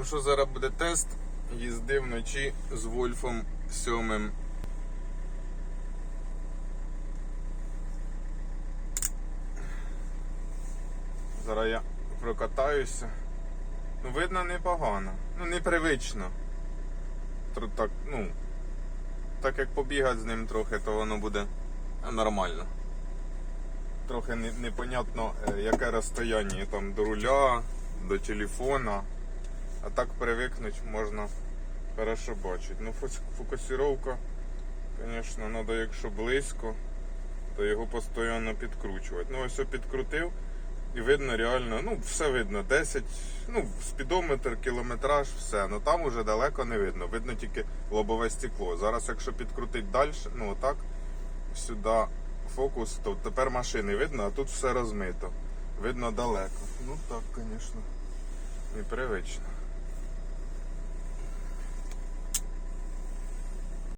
Ну що зараз буде тест? Їзди вночі з Вольфом 7. Зараз я прокатаюся. Ну, видно непогано. Ну, непривично. Так, ну, так як побігати з ним трохи, то воно буде нормально. Трохи не- непонятно, е, яке розстояння там до руля, до телефона. А так привикнути можна хорошо бачити. Ну, фокусировка, звісно, треба, якщо близько, то його постійно підкручувати. Ну, ось підкрутив і видно реально, ну, все видно. 10, ну, спідометр, кілометраж, все. Ну там уже далеко не видно. Видно тільки лобове стекло. Зараз, якщо підкрутити далі, ну отак, сюди фокус, то тепер машини видно, а тут все розмито. Видно далеко. Ну так, звісно, непривично.